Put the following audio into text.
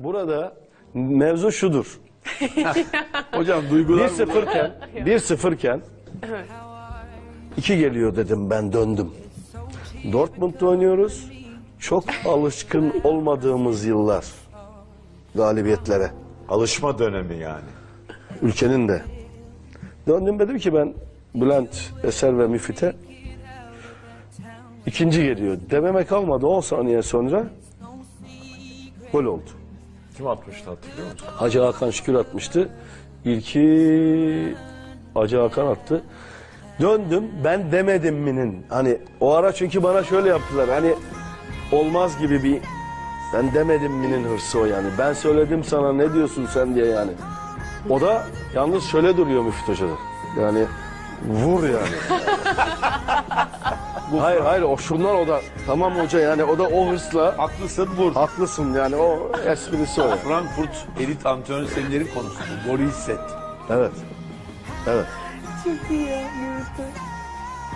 Burada mevzu şudur. Hocam duygular 1-0 iken, 1-0 iken 2 geliyor dedim ben döndüm. Dortmund'da oynuyoruz. Çok alışkın olmadığımız yıllar galibiyetlere. alışma dönemi yani. ülkenin de. Döndüm dedim ki ben Bülent Eser ve Müfit'e ikinci geliyor. Dememe kalmadı 10 saniye sonra gol oldu. Kim atmıştı hatırlıyor musun? Hacı Hakan Şükür atmıştı. İlki Hacı Hakan attı. Döndüm ben demedim minin. Hani o ara çünkü bana şöyle yaptılar. Hani olmaz gibi bir ben demedim minin hırsı o yani. Ben söyledim sana ne diyorsun sen diye yani. O da yalnız şöyle duruyor Müftü Hoca'da. Yani vur yani. hayır hayır o şundan o da tamam hoca yani o da o hırsla Haklısın vur. haklısın yani o esprisi o. Frankfurt elit antrenör semineri konusu. bu. Golü hisset. Evet. Evet. Çok iyi ya.